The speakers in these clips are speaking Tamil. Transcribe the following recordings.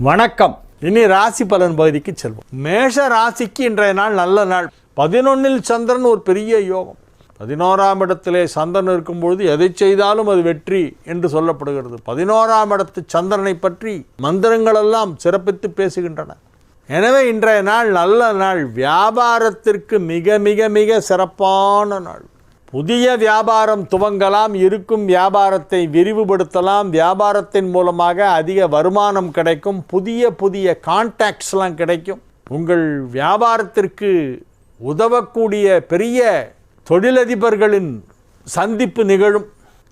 வணக்கம். இனி ராசி பலன் பகுதிக்கு செல்வோம். மேஷ ராசிக்கு இன்றைய நாள் நல்ல நாள். பதினொன்னில் சந்திரன் ஒரு பெரிய யோகம். பதினோராம் இடத்திலே சந்திரன் இருக்கும்பொழுது எதை செய்தாலும் அது வெற்றி என்று சொல்லப்படுகிறது. பதினோராம் இடத்து சந்திரனை பற்றி மந்திரங்களெல்லாம் சிறப்பித்து பேசுகின்றன. எனவே இன்றைய நாள் நல்ல நாள். வியாபாரத்திற்கு மிக மிக மிக சிறப்பான நாள். புதிய வியாபாரம் துவங்கலாம் இருக்கும் வியாபாரத்தை விரிவுபடுத்தலாம் வியாபாரத்தின் மூலமாக அதிக வருமானம் கிடைக்கும் புதிய புதிய கான்டாக்ட்ஸ்லாம் கிடைக்கும். உங்கள் வியாபாரத்திற்கு உதவக்கூடிய பெரிய தொழிலதிபர்களின் சந்திப்பு நிகழும்.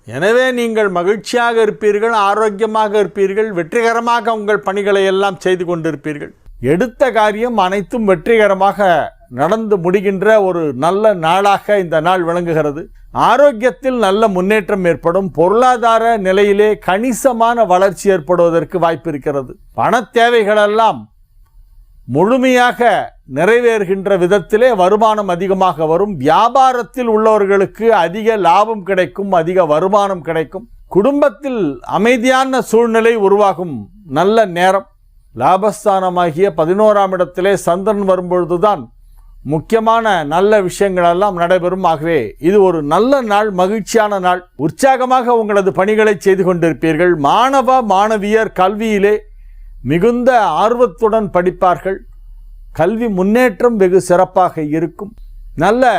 எனவே நீங்கள் மகிழ்ச்சியாக இருப்பீர்கள் ஆரோக்கியமாக இருப்பீர்கள் வெற்றிகரமாக உங்கள் பணிகளை எல்லாம் செய்து கொண்டிருப்பீர்கள். எடுத்த காரியம் அனைத்தும் வெற்றிகரமாக நடந்து முடிகின்ற ஒரு நல்ல நாளாக இந்த நாள் விளங்குகிறது. ஆரோக்கியத்தில் நல்ல முன்னேற்றம் ஏற்படும். பொருளாதார நிலையிலே கணிசமான வளர்ச்சி ஏற்படுவதற்கு வாய்ப்பு இருக்கிறது. பண தேவைகளெல்லாம் முழுமையாக நிறைவேறுகின்ற விதத்திலே வருமானம் அதிகமாக வரும். வியாபாரத்தில் உள்ளவர்களுக்கு அதிக லாபம் கிடைக்கும் அதிக வருமானம் கிடைக்கும். குடும்பத்தில் அமைதியான சூழ்நிலை உருவாகும் நல்ல நேரம். லாபஸ்தானமாகிய பதினோராம் இடத்திலே சந்திரன் வரும்பொழுதுதான் முக்கியமான நல்ல விஷயங்கள் எல்லாம் நடைபெறும். ஆகவே இது ஒரு நல்ல நாள் மகிழ்ச்சியான நாள். உற்சாகமாக உங்களது பணிகளை செய்து கொண்டிருப்பீர்கள். மாணவ மாணவியர் கல்வியிலே மிகுந்த ஆர்வத்துடன் படிப்பார்கள். கல்வி முன்னேற்றம் வெகு சிறப்பாக இருக்கும். நல்ல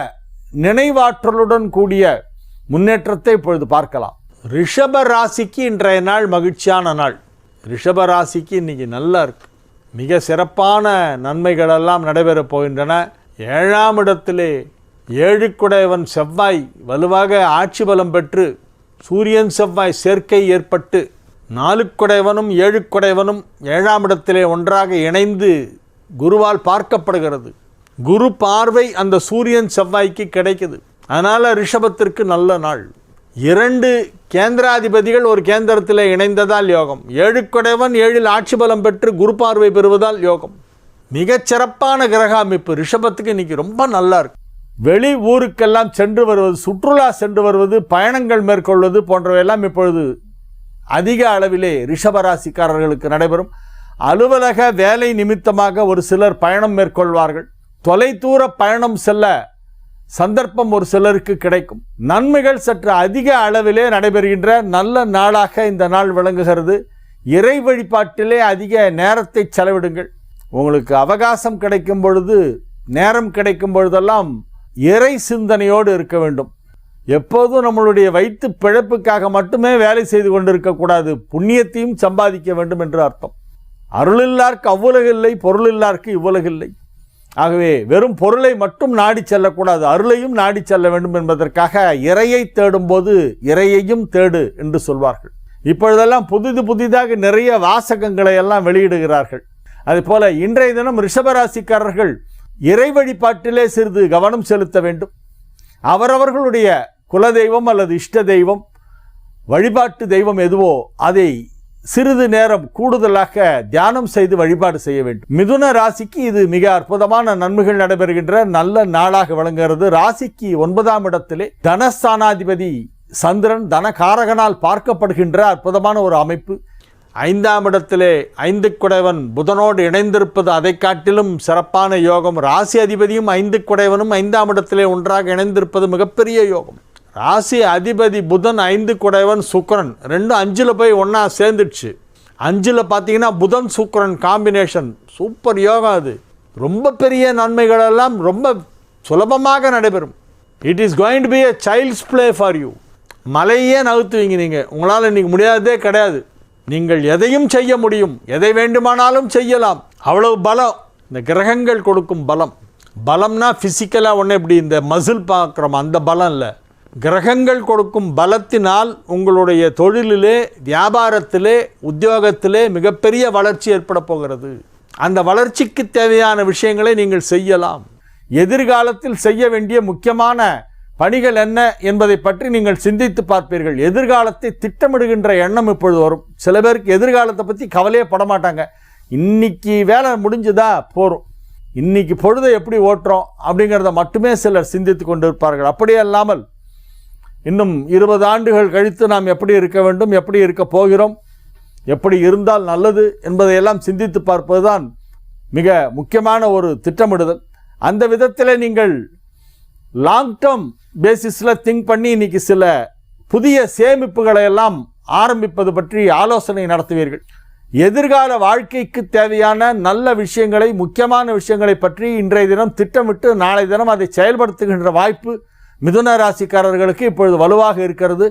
நினைவாற்றலுடன் கூடிய முன்னேற்றத்தை இப்பொழுது பார்க்கலாம். ரிஷப ராசிக்கு இன்றைய நாள் மகிழ்ச்சியான நாள். ரிஷப ராசிக்கு இன்னைக்கு நல்லா இருக்குது மிக சிறப்பான நன்மைகளெல்லாம் நடைபெறப் போகின்றன. ஏழாம் இடத்திலே ஏழுக்குடையவன் செவ்வாய் வலுவாக ஆட்சி பலம் பெற்று சூரியன் செவ்வாய் சேர்க்கை ஏற்பட்டு நாலுக்குடையவனும் ஏழுக்குடையவனும் ஏழாம் இடத்திலே ஒன்றாக இணைந்து குருவால் பார்க்கப்படுகிறது. குரு பார்வை அந்த சூரியன் செவ்வாய்க்கு கிடைக்குது. அதனால் ரிஷபத்திற்கு நல்ல நாள். இரண்டு கேந்திராதிபதிகள் ஒரு கேந்திரத்தில் இணைந்ததால் யோகம். ஏழுக்குடையவன் ஏழில் ஆட்சி பலம் பெற்று குரு பார்வை பெறுவதால் யோகம். மிகச்சிறப்பான கிரக அமைப்பு ரிஷபத்துக்கு இன்னைக்கு ரொம்ப நல்லா இருக்கு. வெளி ஊருக்கெல்லாம் சென்று வருவது சுற்றுலா சென்று வருவது பயணங்கள் மேற்கொள்வது போன்றவையெல்லாம் இப்பொழுது அதிக அளவிலே ரிஷபராசிக்காரர்களுக்கு நடைபெறும். அலுவலக வேலை நிமித்தமாக ஒரு சிலர் பயணம் மேற்கொள்வார்கள். தொலைதூர பயணம் செல்ல சந்தர்ப்பம் ஒரு சிலருக்கு கிடைக்கும். நன்மைகள் சற்று அதிக அளவிலே நடைபெறுகின்ற நல்ல நாளாக இந்த நாள் விளங்குகிறது. இறை வழிபாட்டிலே அதிக நேரத்தை செலவிடுங்கள். உங்களுக்கு அவகாசம் கிடைக்கும் பொழுது நேரம் கிடைக்கும் பொழுதெல்லாம் இறை சிந்தனையோடு இருக்க வேண்டும். எப்போதும் நம்மளுடைய வயிற்று பிழைப்புக்காக மட்டுமே வேலை செய்து கொண்டிருக்கக்கூடாது புண்ணியத்தையும் சம்பாதிக்க வேண்டும் என்று அர்த்தம். அருளில்லார்க்கு அவ்வுலகில்லை பொருளில்லார்க்கு இவ்வுலகில்லை ஆகவே வெறும் பொருளை மட்டும் நாடி செல்லக்கூடாது. அருளையும் நாடி செல்ல வேண்டும் என்பதற்காக இறையை தேடும்போது இறையையும் தேடு என்று சொல்வார்கள். இப்பொழுதெல்லாம் புதிது புதிதாக நிறைய வாசகங்களை எல்லாம் வெளியிடுகிறார்கள். அதுபோல இன்றைய தினம் ரிஷபராசிக்காரர்கள் இறை வழிபாட்டிலே சிறிது கவனம் செலுத்த வேண்டும். அவரவர்களுடைய குலதெய்வம் அல்லது இஷ்ட தெய்வம் வழிபாட்டு தெய்வம் எதுவோ அதை சிறிது நேரம் கூடுதலாக தியானம் செய்து வழிபாடு செய்ய வேண்டும். மிதுன ராசிக்கு இது மிக அற்புதமான நன்மைகள் நடைபெறுகின்ற நல்ல நாளாக விளங்குகிறது. ராசிக்கு ஒன்பதாம் இடத்திலே தனஸ்தானாதிபதி சந்திரன் தனகாரகனால் பார்க்கப்படுகின்ற அற்புதமான ஒரு அமைப்பு. ஐந்தாம் இடத்திலே ஐந்து குடைவன் புதனோடு இணைந்திருப்பது அதை காட்டிலும் சிறப்பான யோகம். ராசி அதிபதியும் ஐந்து குடைவனும் ஐந்தாம் இடத்திலே ஒன்றாக இணைந்திருப்பது மிகப்பெரிய யோகம். ராசி அதிபதி புதன் ஐந்து குடைவன் சுக்கரன். ரெண்டும் அஞ்சில் போய் ஒன்றா சேர்ந்துடுச்சு. அஞ்சில் பார்த்தீங்கன்னா புதன் சுக்கரன் காம்பினேஷன் சூப்பர் யோகம் அது. ரொம்ப பெரிய நன்மைகளெல்லாம் ரொம்ப சுலபமாக நடைபெறும். It is going to be a child's play for you மலையே நகர்த்துவீங்க நீங்கள் உங்களால் இன்றைக்கி முடியாததே கிடையாது. நீங்கள் எதையும் செய்ய முடியும். எதை வேண்டுமானாலும் செய்யலாம். அவ்வளவு பலம். இந்த கிரகங்கள் கொடுக்கும் பலம். பலம்னா ஃபிசிக்கலாக ஒன்று இப்படி இந்த மசில் பார்க்குறோம். அந்த பலம் இல்லை. கிரகங்கள் கொடுக்கும் பலத்தினால் உங்களுடைய தொழிலிலே வியாபாரத்திலே உத்தியோகத்திலே மிகப்பெரிய வளர்ச்சி ஏற்பட போகிறது. அந்த வளர்ச்சிக்கு தேவையான விஷயங்களை நீங்கள் செய்யலாம். எதிர்காலத்தில் செய்ய வேண்டிய முக்கியமான பணிகள் என்ன என்பதை பற்றி நீங்கள் சிந்தித்து பார்ப்பீர்கள். எதிர்காலத்தை திட்டமிடுகின்ற எண்ணம் இப்பொழுது வரும். சில பேருக்கு எதிர்காலத்தை பற்றி கவலையே பட மாட்டாங்க இன்னைக்கு வேலை முடிஞ்சுதா? போகும் இன்னைக்கு பொழுதை எப்படி ஓட்டுறோம்? அப்படிங்கிறத மட்டுமே சிலர் சிந்தித்து கொண்டிருப்பார்கள். அப்படியே அல்லாமல் இன்னும் இருபது ஆண்டுகள் கழித்து நாம் எப்படி இருக்க வேண்டும்? எப்படி இருக்க போகிறோம்? எப்படி இருந்தால் நல்லது என்பதையெல்லாம் சிந்தித்து பார்ப்பதுதான் மிக முக்கியமான ஒரு திட்டமிடுதல். அந்த விதத்தில் நீங்கள் லாங் டேர்ம் பேசிஸில் திங்க் பண்ணி இன்னைக்கு சில புதிய சேமிப்புகளை எல்லாம் ஆரம்பிப்பது பற்றி ஆலோசனை நடத்துவீர்கள். எதிர்கால வாழ்க்கைக்கு தேவையான நல்ல விஷயங்களை முக்கியமான விஷயங்களை பற்றி இன்றைய தினம் திட்டமிட்டு நாளை தினம் அதை செயல்படுத்துகின்ற வாய்ப்பு மிதுன ராசிக்காரர்களுக்கு இப்பொழுது வலுவாக இருக்கிறது.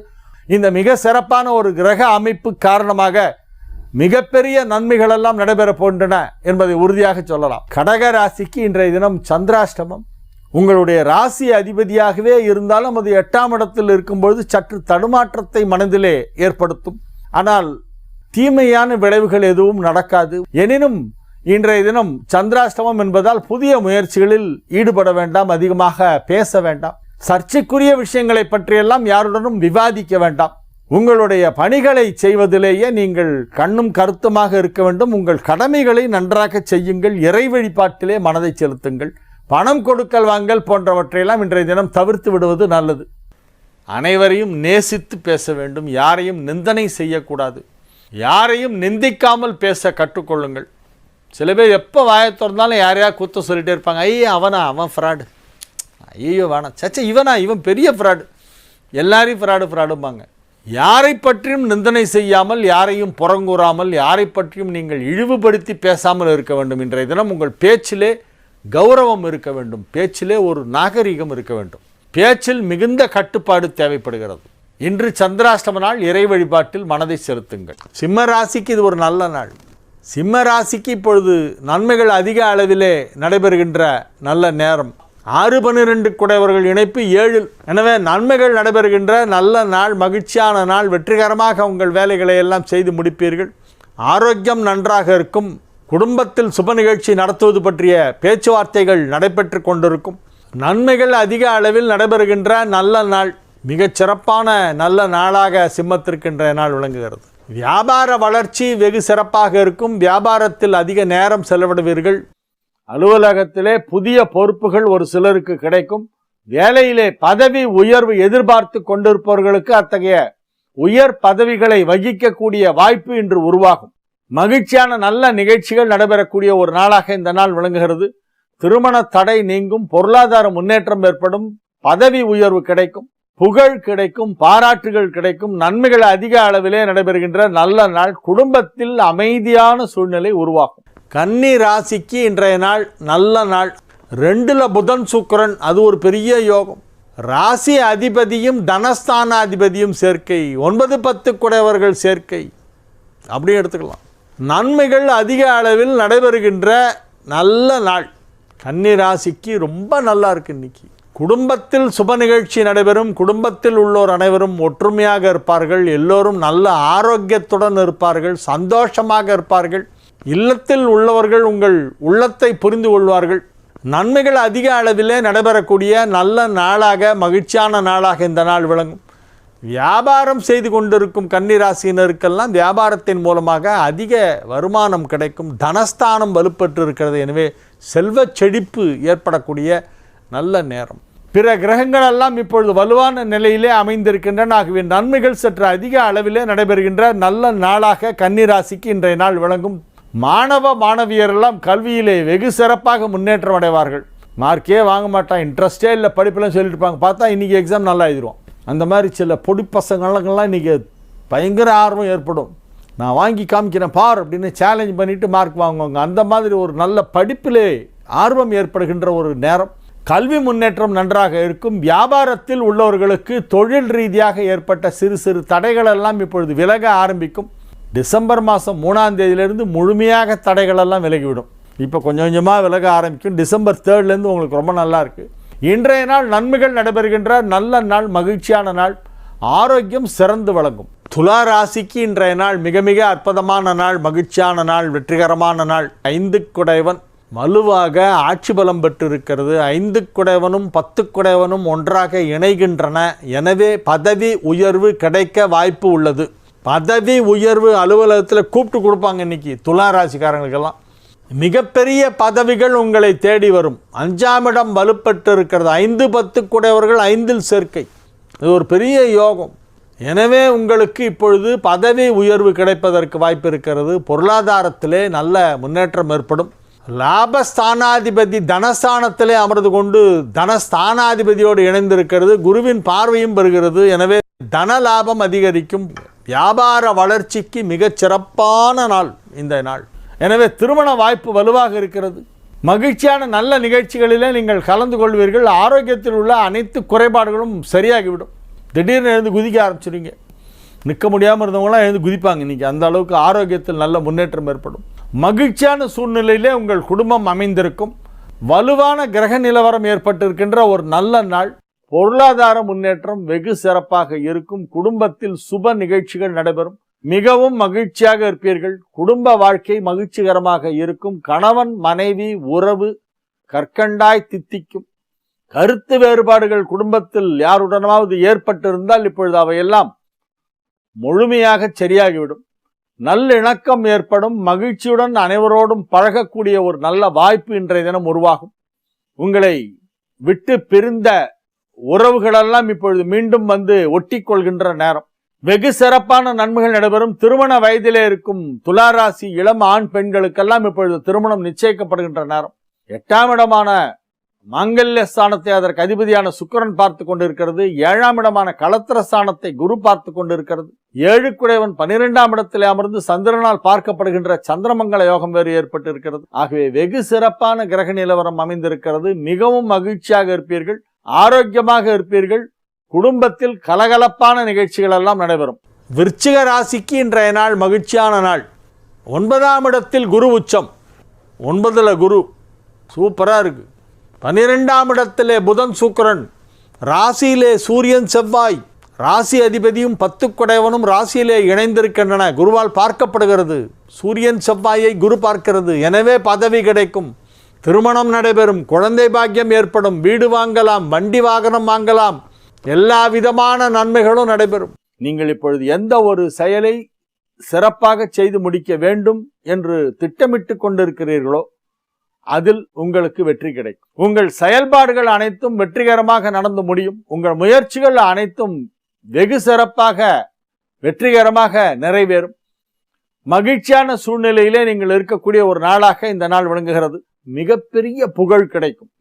இந்த மிக சிறப்பான ஒரு கிரக அமைப்பு காரணமாக மிகப்பெரிய நன்மைகளெல்லாம் நடைபெறப் போகின்றன என்பதை உறுதியாக சொல்லலாம். கடக ராசிக்கு இன்றைய தினம் சந்திராஷ்டமம். உங்களுடைய ராசி அதிபதியாகவே இருந்தாலும் அது எட்டாம் இடத்தில் இருக்கும்பொழுது சற்று தடுமாற்றத்தை மனதிலே ஏற்படுத்தும். ஆனால் தீமையான விளைவுகள் எதுவும் நடக்காது. எனினும் இன்றைய தினம் சந்திராஷ்டமம் என்பதால் புதிய முயற்சிகளில் ஈடுபட வேண்டாம் அதிகமாக பேச வேண்டாம். சர்ச்சைக்குரிய விஷயங்களை பற்றியெல்லாம் யாருடனும் விவாதிக்க வேண்டாம். உங்களுடைய பணிகளை செய்வதிலேயே நீங்கள் கண்ணும் கருத்துமாக இருக்க வேண்டும். உங்கள் கடமைகளை நன்றாக செய்யுங்கள். இறை வழிபாட்டிலே மனதை செலுத்துங்கள். பணம் கொடுக்கல் வாங்கல் போன்றவற்றையெல்லாம் இன்றைய தினம் தவிர்த்து விடுவது நல்லது. அனைவரையும் நேசித்து பேச வேண்டும் யாரையும் நிந்தனை செய்யக்கூடாது. யாரையும் நிந்திக்காமல் பேச கற்றுக்கொள்ளுங்கள். சில பேர் எப்போ வாயை திறந்தாலும் யாரையா குத்த சொல்லிகிட்டே இருப்பாங்க ஐயோ அவனா? அவன் ஃப்ராடு ஐயோ வேணாம். சச்சா இவனா? இவன் பெரிய ஃப்ராடு எல்லாரையும் ஃப்ராடு ஃப்ராடும்பாங்க யாரை பற்றியும் நிந்தனை செய்யாமல் யாரையும் புறங்கூறாமல் யாரை பற்றியும் நீங்கள் இழிவுபடுத்தி பேசாமல் இருக்க வேண்டும். இன்றைய தினம் உங்கள் பேச்சிலே கௌரவம் இருக்க வேண்டும். பேச்சிலே ஒரு நாகரிகம் இருக்க வேண்டும். பேச்சில் மிகுந்த கட்டுப்பாடு தேவைப்படுகிறது. இன்று சந்திராஷ்டம நாள் இறை வழிபாட்டில் மனதை செலுத்துங்கள். சிம்ம ராசிக்கு இது ஒரு நல்ல நாள். சிம்ம ராசிக்கு இப்பொழுது நன்மைகள் அதிக அளவிலே நடைபெறுகின்ற நல்ல நேரம். ஆறு பன்னிரெண்டு குடையவர்கள் இணைப்பு ஏழில். எனவே நன்மைகள் நடைபெறுகின்ற நல்ல நாள் மகிழ்ச்சியான நாள் வெற்றிகரமாக உங்கள் வேலைகளை எல்லாம் செய்து முடிப்பீர்கள். ஆரோக்கியம் நன்றாக இருக்கும். குடும்பத்தில் சுப நிகழ்ச்சி நடத்துவது பற்றிய பேச்சுவார்த்தைகள் நடைபெற்று கொண்டிருக்கும். நன்மைகள் அதிக அளவில் நடைபெறுகின்ற நல்ல நாள் மிகச் சிறப்பான நல்ல நாளாக சிம்மத்திற்கின்ற நாள் விளங்குகிறது. வியாபார வளர்ச்சி வெகு சிறப்பாக இருக்கும். வியாபாரத்தில் அதிக நேரம் செலவிடுவீர்கள். அலுவலகத்திலே புதிய பொறுப்புகள் ஒரு சிலருக்கு கிடைக்கும். வேலையிலே பதவி உயர்வு எதிர்பார்த்து கொண்டிருப்பவர்களுக்கு அத்தகைய உயர் பதவிகளை வகிக்கக்கூடிய வாய்ப்பு இன்று உருவாகும். மகிழ்ச்சியான நல்ல நிகழ்ச்சிகள் நடைபெறக்கூடிய ஒரு நாளாக இந்த நாள் விளங்குகிறது. திருமண தடை நீங்கும் பொருளாதார முன்னேற்றம் ஏற்படும் பதவி உயர்வு கிடைக்கும் புகழ் கிடைக்கும் பாராட்டுகள் கிடைக்கும் நன்மைகள் அதிக அளவிலே நடைபெறுகின்ற நல்ல நாள் குடும்பத்தில் அமைதியான சூழ்நிலை உருவாகும். கன்னி ராசிக்கு இன்றைய நாள் நல்ல நாள். ரெண்டுல புதன் சுக்கிரன் அது ஒரு பெரிய யோகம். ராசி அதிபதியும் தனஸ்தான அதிபதியும் சேர்க்கை. ஒன்பது பத்து குடையவர்கள் சேர்க்கை. அப்படியே எடுத்துக்கலாம். நன்மைகள் அதிக அளவில் நடைபெறுகின்ற நல்ல நாள். கன்னி ராசிக்கு ரொம்ப நல்லா இருக்கு இன்னைக்கு. குடும்பத்தில் சுப நிகழ்ச்சி நடைபெறும். குடும்பத்தில் உள்ளோர் அனைவரும் ஒற்றுமையாக இருப்பார்கள். எல்லோரும் நல்ல ஆரோக்கியத்துடன் இருப்பார்கள். சந்தோஷமாக இருப்பார்கள். இல்லத்தில் உள்ளவர்கள் உங்கள் உள்ளத்தை புரிந்து கொள்வார்கள். நன்மைகள் அதிக அளவிலே நடைபெறக்கூடிய நல்ல நாளாக மகிழ்ச்சியான நாளாக இந்த நாள் விளங்கும். வியாபாரம் செய்து கொண்டிருக்கும் கன்னிராசியினருக்கெல்லாம் வியாபாரத்தின் மூலமாக அதிக வருமானம் கிடைக்கும் தனஸ்தானம் வலுப்பெற்று இருக்கிறது எனவே செல்வச் செழிப்பு ஏற்படக்கூடிய நல்ல நேரம். பிற கிரகங்கள் எல்லாம் இப்பொழுது வலுவான நிலையிலே அமைந்திருக்கின்றன. ஆகவே நன்மைகள் சற்று அதிக அளவிலே நடைபெறுகின்ற நல்ல நாளாக கன்னிராசிக்கு இன்றைய நாள் விளங்கும். மாணவ மாணவியரெல்லாம் கல்வியிலே வெகு சிறப்பாக முன்னேற்றம் அடைவார்கள். மார்க்கே வாங்க மாட்டான் இன்ட்ரெஸ்டே இல்லை படிப்பெல்லாம் சொல்லிட்டு இருப்பாங்க. பார்த்தா இன்றைக்கி எக்ஸாம் நல்லா எழுதிடுவோம் அந்த மாதிரி சில பொடி பசங்களுக்கெல்லாம் இன்றைக்கி பயங்கர ஆர்வம் ஏற்படும். நான் வாங்கி காமிக்கிறேன் பார் அப்படின்னு சேலஞ்ச் பண்ணிவிட்டு மார்க் வாங்குவாங்க. அந்த மாதிரி ஒரு நல்ல படிப்பிலே ஆர்வம் ஏற்படுகின்ற ஒரு நேரம். கல்வி முன்னேற்றம் நன்றாக இருக்கும். வியாபாரத்தில் உள்ளவர்களுக்கு தொழில் ரீதியாக ஏற்பட்ட சிறு சிறு தடைகள் எல்லாம் இப்பொழுது விலக ஆரம்பிக்கும். டிசம்பர் மாதம் மூணாம் தேதியிலிருந்து முழுமையாக தடைகளெல்லாம் விலகிவிடும். இப்போ கொஞ்சம் கொஞ்சமாக விலக ஆரம்பிக்கும். டிசம்பர் தேர்ட்லேருந்து உங்களுக்கு ரொம்ப நல்லா இருக்குது இன்றைய நாள் நன்மைகள் நடைபெறுகின்ற நல்ல நாள் மகிழ்ச்சியான நாள் ஆரோக்கியம் சிறந்து வழங்கும் துலா ராசிக்கு இன்றைய நாள் மிக மிக அற்புதமான நாள் மகிழ்ச்சியான நாள் வெற்றிகரமான நாள். ஐந்து குடைவன் வலுவாக ஆட்சி பலம் பெற்றிருக்கிறது. ஐந்து குடைவனும் பத்து குடைவனும் ஒன்றாக இணைகின்றன. எனவே பதவி உயர்வு கிடைக்க வாய்ப்பு உள்ளது. பதவி உயர்வு அலுவலகத்தில் கூப்பிட்டு கொடுப்பாங்க இன்னைக்கு துலா ராசிக்காரங்களுக்கெல்லாம். மிகப்பெரிய பதவிகள் உங்களை தேடி வரும். அஞ்சாம் இடம் வலுப்பட்டு இருக்கிறது ஐந்து பத்து குடையவர்கள் ஐந்தில் சேர்க்கை. இது ஒரு பெரிய யோகம். எனவே உங்களுக்கு இப்பொழுது பதவி உயர்வு கிடைப்பதற்கு வாய்ப்பு இருக்கிறது. பொருளாதாரத்திலே நல்ல முன்னேற்றம் ஏற்படும். லாபஸ்தானாதிபதி தனஸ்தானத்திலே அமர்ந்து கொண்டு தனஸ்தானாதிபதியோடு இணைந்திருக்கிறது. குருவின் பார்வையும் பெறுகிறது எனவே தன லாபம் அதிகரிக்கும். வியாபார வளர்ச்சிக்கு மிகச் சிறப்பான நாள் இந்த நாள். எனவே திருமண வாய்ப்பு வலுவாக இருக்கிறது. மகிழ்ச்சியான நல்ல நிகழ்ச்சிகளிலே நீங்கள் கலந்து கொள்வீர்கள். ஆரோக்கியத்தில் உள்ள அனைத்து குறைபாடுகளும் சரியாகிவிடும். திடீர்னு எழுந்து குதிக்க ஆரம்பிச்சிடுங்க நிற்க முடியாமல் இருந்தவங்களாம் எழுந்து குதிப்பாங்க இன்றைக்கி அந்த அளவுக்கு ஆரோக்கியத்தில் நல்ல முன்னேற்றம் ஏற்படும். மகிழ்ச்சியான சூழ்நிலையிலே உங்கள் குடும்பம் அமைந்திருக்கும். வலுவான கிரக நிலவரம் ஏற்பட்டிருக்கின்ற ஒரு நல்ல நாள். பொருளாதார முன்னேற்றம் வெகு சிறப்பாக இருக்கும். குடும்பத்தில் சுப நிகழ்ச்சிகள் நடைபெறும். மிகவும் மகிழ்ச்சியாக இருப்பீர்கள். குடும்ப வாழ்க்கை மகிழ்ச்சிகரமாக இருக்கும். கணவன் மனைவி உறவு கற்கண்டாய் தித்திக்கும். கருத்து வேறுபாடுகள் குடும்பத்தில் யாருடனாவது ஏற்பட்டிருந்தால் இப்பொழுது அவையெல்லாம் முழுமையாக சரியாகிவிடும். நல்லிணக்கம் ஏற்படும். மகிழ்ச்சியுடன் அனைவரோடும் பழகக்கூடிய ஒரு நல்ல வாய்ப்பு இன்றைய தினம் உருவாகும். உங்களை விட்டு பிரிந்த உறவுகளெல்லாம் இப்பொழுது மீண்டும் வந்து ஒட்டிக்கொள்கின்ற நேரம். வெகு சிறப்பான நன்மைகள் நடைபெறும். திருமண வயதிலே இருக்கும் துளாராசி இளம் ஆண் பெண்களுக்கெல்லாம் இப்பொழுது திருமணம் நிச்சயிக்கப்படுகின்ற நேரம். எட்டாம் இடமான மாங்கல்ய ஸ்தானத்தை அதற்கு அதிபதியான சுக்கிரன் பார்த்து கொண்டிருக்கிறது. ஏழாம் இடமான களத்திர ஸ்தானத்தை குரு பார்த்து கொண்டிருக்கிறது. ஏழுக்குடையவன் பனிரெண்டாம் இடத்திலே அமர்ந்து சந்திரனால் பார்க்கப்படுகின்ற சந்திரமங்கல யோகம் வேறு ஏற்பட்டு இருக்கிறது ஆகவே வெகு சிறப்பான கிரக நிலவரம் அமைந்திருக்கிறது. மிகவும் மகிழ்ச்சியாக இருப்பீர்கள். ஆரோக்கியமாக இருப்பீர்கள். குடும்பத்தில் கலகலப்பான நிகழ்ச்சிகள் எல்லாம் நடைபெறும். விருச்சிக ராசிக்கு இன்றைய நாள் மகிழ்ச்சியான நாள். ஒன்பதாம் இடத்தில் குரு உச்சம். ஒன்பதில் குரு. சூப்பராக இருக்கு. பன்னிரெண்டாம் இடத்திலே புதன் சுக்கிரன். ராசியிலே சூரியன் செவ்வாய். ராசி அதிபதியும் பத்து குடையவனும் ராசியிலே இணைந்திருக்கின்றன. குருவால் பார்க்கப்படுகிறது. சூரியன் செவ்வாயை குரு பார்க்கிறது. எனவே பதவி கிடைக்கும். திருமணம் நடைபெறும். குழந்தை பாக்கியம் ஏற்படும். வீடு வாங்கலாம். வண்டி வாகனம் வாங்கலாம். எல்லா விதமான நன்மைகளும் நடைபெறும். நீங்கள் இப்பொழுது எந்த ஒரு செயலை சிறப்பாக செய்து முடிக்க வேண்டும் என்று திட்டமிட்டு கொண்டிருக்கிறீர்களோ அதில் உங்களுக்கு வெற்றி கிடைக்கும். உங்கள் செயல்பாடுகள் அனைத்தும் வெற்றிகரமாக நடந்து முடியும். உங்கள் முயற்சிகள் அனைத்தும் வெகு சிறப்பாக வெற்றிகரமாக நிறைவேறும். மகிழ்ச்சியான சூழ்நிலையிலே நீங்கள் இருக்கக்கூடிய ஒரு நாளாக இந்த நாள் விளங்குகிறது. மிகப்பெரிய புகழ் கிடைக்கும்.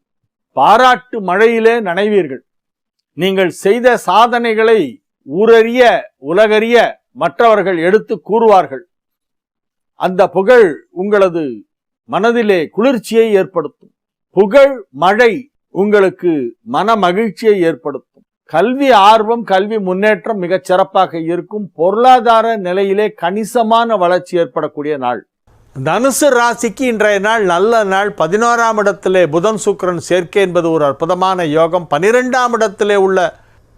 பாராட்டு மழையிலே நனைவீர்கள். நீங்கள் செய்த சாதனைகளை ஊரறிய உலகறிய மற்றவர்கள் எடுத்து கூறுவார்கள். அந்த புகழ் உங்களது மனதிலே குளிர்ச்சியை ஏற்படுத்தும். புகழ் மழை உங்களுக்கு மன மகிழ்ச்சியை ஏற்படுத்தும். கல்வி ஆர்வம் கல்வி முன்னேற்றம் மிகச் சிறப்பாக இருக்கும் பொருளாதார நிலையிலே கணிசமான வளர்ச்சி ஏற்படக்கூடிய நாள். தனுசு ராசிக்கு இன்றைய நாள் நல்ல நாள். பதினோராம் இடத்திலே புதன் சுக்கிரன் சேர்க்கை என்பது ஒரு அற்புதமான யோகம். பனிரெண்டாம் இடத்திலே உள்ள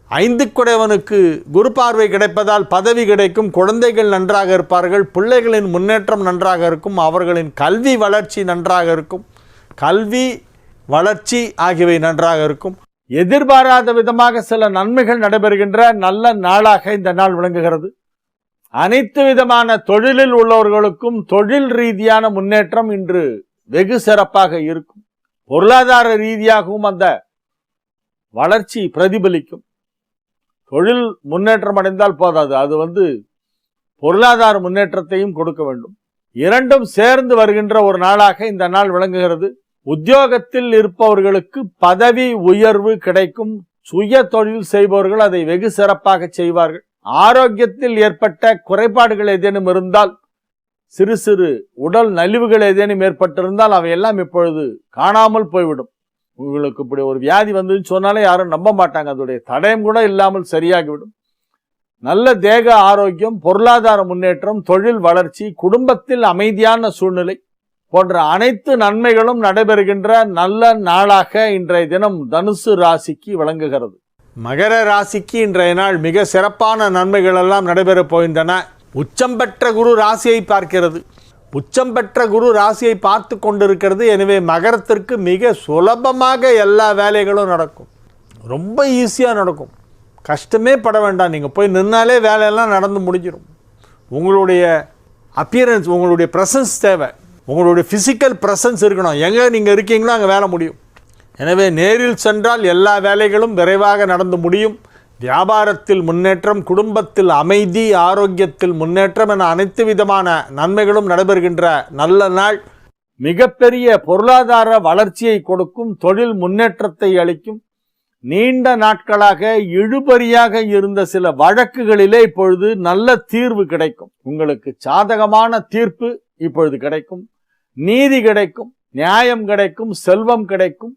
ஐந்து குடைவனுக்கு குரு பார்வை கிடைப்பதால் பதவி கிடைக்கும். குழந்தைகள் நன்றாக இருப்பார்கள். பிள்ளைகளின் முன்னேற்றம் நன்றாக இருக்கும். அவர்களின் கல்வி வளர்ச்சி நன்றாக இருக்கும். கல்வி வளர்ச்சி ஆகியவை நன்றாக இருக்கும். எதிர்பாராத விதமாக சில நன்மைகள் நடைபெறுகின்ற நல்ல நாளாக இந்த நாள் விளங்குகிறது. அனைத்து விதமான தொழிலில் உள்ளவர்களுக்கும் தொழில் ரீதியான முன்னேற்றம் இன்று வெகு சிறப்பாக இருக்கும். பொருளாதார ரீதியாகவும் அந்த வளர்ச்சி பிரதிபலிக்கும். தொழில் முன்னேற்றம் அடைந்தால் போதாது. அது வந்து பொருளாதார முன்னேற்றத்தையும் கொடுக்க வேண்டும். இரண்டும் சேர்ந்து வருகின்ற ஒரு நாளாக இந்த நாள் விளங்குகிறது. உத்தியோகத்தில் இருப்பவர்களுக்கு பதவி உயர்வு கிடைக்கும். சுய தொழில் செய்பவர்கள் அதை வெகு சிறப்பாக செய்வார்கள். ஆரோக்கியத்தில் ஏற்பட்ட குறைபாடுகள் ஏதேனும் இருந்தால் சிறு சிறு உடல் நலிவுகள் ஏதேனும் ஏற்பட்டிருந்தால் அவையெல்லாம் இப்பொழுது காணாமல் போய்விடும். உங்களுக்கு இப்படி ஒரு வியாதி வந்துன்னு சொன்னாலே யாரும் நம்ப மாட்டாங்க. அதோடைய தடயம் கூட இல்லாமல் சரியாகிவிடும். நல்ல தேக ஆரோக்கியம் பொருளாதார முன்னேற்றம் தொழில் வளர்ச்சி குடும்பத்தில் அமைதியான சூழ்நிலை போன்ற அனைத்து நன்மைகளும் நடைபெறுகின்ற நல்ல நாளாக இன்றைய தினம் தனுசு ராசிக்கு விளங்குகிறது. மகர ராசிக்கு இன்றைய நாள் மிக சிறப்பான நன்மைகள் எல்லாம் நடைபெறப் போகின்றன. உச்சம் பெற்ற குரு ராசியை பார்க்கிறது. உச்சம் பெற்ற குரு ராசியை பார்த்து கொண்டிருக்கிறது. எனவே மகரத்திற்கு மிக சுலபமாக எல்லா வேலைகளும் நடக்கும். ரொம்ப ஈஸியாக நடக்கும். கஷ்டமே பட வேண்டாம். நீங்கள் போய் நின்னாலே வேலையெல்லாம் நடந்து முடிஞ்சிடும் உங்களுடைய அப்பியரன்ஸ் உங்களுடைய ப்ரெசன்ஸ் தேவை. உங்களுடைய ஃபிசிக்கல் ப்ரெசன்ஸ் இருக்கணும். எங்கே நீங்கள் இருக்கீங்களோ அங்கே வேலை முடியும். எனவே நேரில் சென்றால் எல்லா வேலைகளும் விரைவாக நடந்து முடியும். வியாபாரத்தில் முன்னேற்றம் குடும்பத்தில் அமைதி ஆரோக்கியத்தில் முன்னேற்றம் என அனைத்து விதமான நன்மைகளும் நடைபெறுகின்ற நல்ல நாள். மிகப்பெரிய பொருளாதார வளர்ச்சியை கொடுக்கும் தொழில் முன்னேற்றத்தை அளிக்கும். நீண்ட நாட்களாக இழுபறியாக இருந்த சில வழக்குகளிலே இப்பொழுது நல்ல தீர்வு கிடைக்கும். உங்களுக்கு சாதகமான தீர்ப்பு இப்பொழுது கிடைக்கும். நீதி கிடைக்கும் நியாயம் கிடைக்கும் செல்வம் கிடைக்கும்.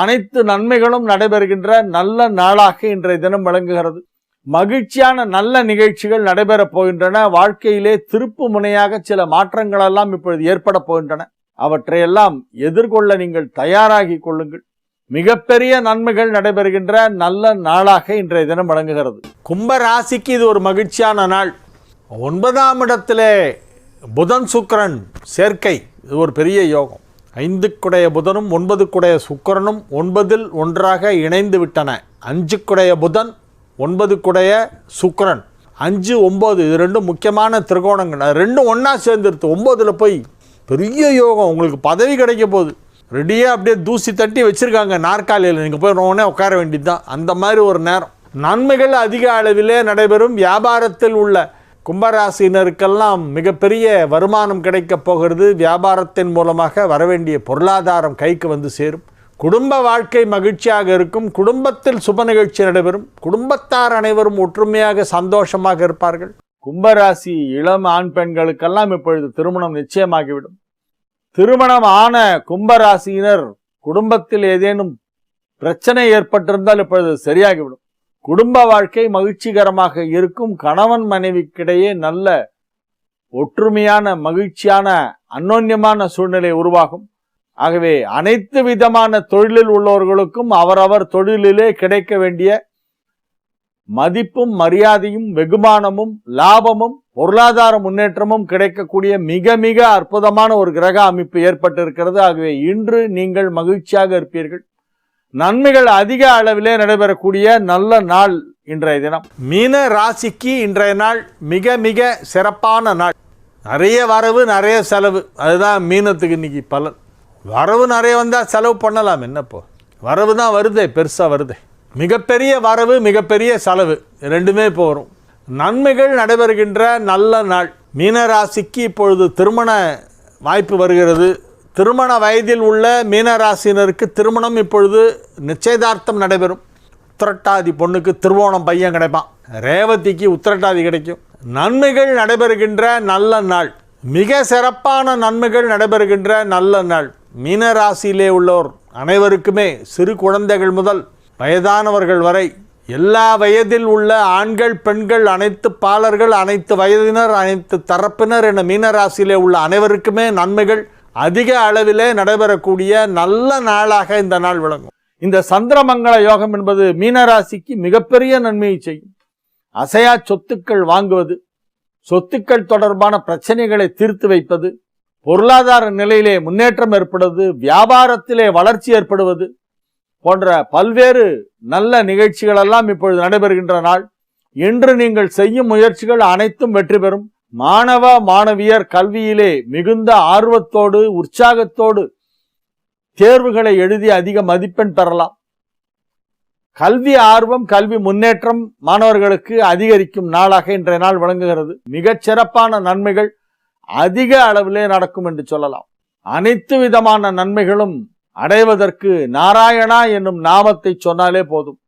அனைத்து நன்மைகளும் நடைபெறுகின்ற நல்ல நாளாக இன்றைய தினம் விளங்குகிறது. மகிழ்ச்சியான நல்ல நிகழ்ச்சிகள் நடைபெறப் போகின்றன. வாழ்க்கையிலே திருப்பு முனையாக சில மாற்றங்களெல்லாம் இப்பொழுது ஏற்பட போகின்றன. அவற்றையெல்லாம் எதிர்கொள்ள நீங்கள் தயாராகி கொள்ளுங்கள். மிகப்பெரிய நன்மைகள் நடைபெறுகின்ற நல்ல நாளாக இன்றைய தினம் வழங்குகிறது கும்ப ராசிக்கு இது ஒரு மகிழ்ச்சியான நாள். ஒன்பதாம் இடத்திலே புதன் சுக்கரன் சேர்க்கை. இது ஒரு பெரிய யோகம். ஐந்துக்குடைய புதனும் ஒன்பதுக்குடைய சுக்கரனும் ஒன்பதில் ஒன்றாக இணைந்து விட்டன. அஞ்சுக்குடைய புதன் ஒன்பதுக்குடைய சுக்கரன். அஞ்சு ஒம்பது இது ரெண்டும் முக்கியமான திரிகோணங்கள். ரெண்டும் ஒன்றா சேர்ந்துருது ஒம்போதில் போய் பெரிய யோகம் உங்களுக்கு பதவி கிடைக்க போகுது. ரெடியாக அப்படியே தூசி தட்டி வச்சுருக்காங்க நாற்காலியில். நீங்கள் போய் உடனே உட்கார வேண்டியது தான் அந்த மாதிரி ஒரு நேரம். நன்மைகள் அதிக அளவிலே நடைபெறும். வியாபாரத்தில் உள்ள கும்பராசினருக்கெல்லாம் மிகப்பெரிய வருமானம் கிடைக்கப் போகிறது. வியாபாரத்தின் மூலமாக வரவேண்டிய பொருளாதாரம் கைக்கு வந்து சேரும். குடும்ப வாழ்க்கை மகிழ்ச்சியாக இருக்கும். குடும்பத்தில் சுப நிகழ்ச்சி நடைபெறும். குடும்பத்தார் அனைவரும் ஒற்றுமையாக சந்தோஷமாக இருப்பார்கள். கும்பராசி இளம் ஆண் பெண்களுக்கெல்லாம் இப்பொழுது திருமணம் நிச்சயமாகிவிடும். திருமணம் ஆன கும்பராசியினர் குடும்பத்தில் ஏதேனும் பிரச்சனை ஏற்பட்டிருந்தால் இப்பொழுது சரியாகிவிடும். குடும்ப வாழ்க்கை மகிழ்ச்சிகரமாக இருக்கும் கணவன் மனைவிக்கிடையே நல்ல ஒற்றுமையான மகிழ்ச்சியான அன்னோன்யமான சூழ்நிலை உருவாகும். ஆகவே அனைத்து விதமான தொழிலில் உள்ளவர்களுக்கும் அவரவர் தொழிலிலே கிடைக்க வேண்டிய மதிப்பும் மரியாதையும் வெகுமானமும் லாபமும் பொருளாதார முன்னேற்றமும் கிடைக்கக்கூடிய மிக மிக அற்புதமான ஒரு கிரக அமைப்பு ஏற்பட்டிருக்கிறது. ஆகவே இன்று நீங்கள் மகிழ்ச்சியாக இருப்பீர்கள். நன்மைகள் அதிக அளவிலே நடைபெறக்கூடிய நல்ல நாள் இன்றைய தினம். மீன ராசிக்கு இன்றைய நாள் மிக மிக சிறப்பான நாள். நிறைய வரவு நிறைய செலவு. அதுதான் மீனத்துக்கு இன்னைக்கு பலன். வரவு நிறைய வந்தால் செலவு பண்ணலாம். என்னப்போ வரவு தான் வருதே பெருசாக வருதே. மிகப்பெரிய வரவு மிகப்பெரிய செலவு. ரெண்டுமே இப்போ வரும். நன்மைகள் நடைபெறுகின்ற நல்ல நாள். மீனராசிக்கு இப்பொழுது திருமண வாய்ப்பு வருகிறது. திருமண வயதில் உள்ள மீனராசினருக்கு திருமணம் இப்பொழுது நிச்சயதார்த்தம் நடைபெறும். உத்திரட்டாதி பொண்ணுக்கு திருவோணம் பையன் கிடைப்பான். ரேவதிக்கு உத்திரட்டாதி கிடைக்கும். நன்மைகள் நடைபெறுகின்ற நல்ல நாள். மிக சிறப்பான நன்மைகள் நடைபெறுகின்ற நல்ல நாள். மீனராசியிலே உள்ளோர் அனைவருக்குமே சிறு குழந்தைகள் முதல் வயதானவர்கள் வரை எல்லா வயதில் உள்ள ஆண்கள் பெண்கள் அனைத்து பாலர்கள் அனைத்து வயதினர் அனைத்து தரப்பினர் என மீனராசியிலே உள்ள அனைவருக்குமே நன்மைகள் அதிக அளவிலே நடைபெறக்கூடிய நல்ல நாளாக இந்த நாள் விளங்கும். இந்த சந்திரமங்கள யோகம் என்பது மீனராசிக்கு மிகப்பெரிய நன்மையை செய்யும். அசையா சொத்துக்கள் வாங்குவது சொத்துக்கள் தொடர்பான பிரச்சனைகளை தீர்த்து வைப்பது பொருளாதார நிலையிலே முன்னேற்றம் ஏற்படுவது வியாபாரத்திலே வளர்ச்சி ஏற்படுவது போன்ற பல்வேறு நல்ல நிகழ்ச்சிகள் எல்லாம் இப்பொழுது நடைபெறுகின்ற நாள். இன்று நீங்கள் செய்யும் முயற்சிகள் அனைத்தும் வெற்றி பெறும். மாணவ மாணவியர் கல்வியிலே மிகுந்த ஆர்வத்தோடு உற்சாகத்தோடு தேர்வுகளை எழுதி அதிக மதிப்பெண் பெறலாம். கல்வி ஆர்வம் கல்வி முன்னேற்றம் மாணவர்களுக்கு அதிகரிக்கும் நாளாக இன்றைய நாள் விளங்குகிறது. மிகச் சிறப்பான நன்மைகள் அதிக அளவிலே நடக்கும் என்று சொல்லலாம். அனைத்து விதமான நன்மைகளும் அடைவதற்கு நாராயணா என்னும் நாமத்தை சொன்னாலே போதும்.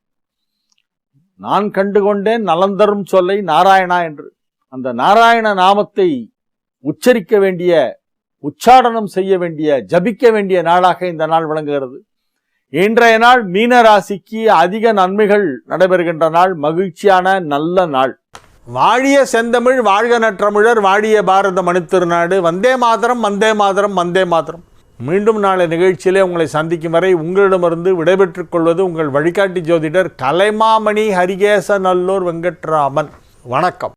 நான் கண்டுகொண்டேன் நலந்தரும் சொல்லை நாராயணா என்று. அந்த நாராயண நாமத்தை உச்சரிக்க வேண்டிய உச்சாடனம் செய்ய வேண்டிய ஜபிக்க வேண்டிய நாளாக இந்த நாள் விளங்குகிறது. இன்றைய நாள் மீன ராசிக்கு அதிக நன்மைகள் நடைபெறுகின்ற நாள் மகிழ்ச்சியான நல்ல நாள். வாழிய செந்தமிழ் வாழ்க நற்றமிழர் வாழிய பாரத மணித்திருநாடு வந்தே மாதரம் வந்தே மாதரம் வந்தே மாதரம். மீண்டும் நாளை நிகழ்ச்சியிலே உங்களை சந்திக்கும் வரை உங்களிடமிருந்து விடைபெற்றுக் கொள்வது உங்கள் வழிகாட்டி ஜோதிடர் கலைமாமணி ஹரிகேச நல்லூர் வெங்கட்ராமன். வணக்கம்.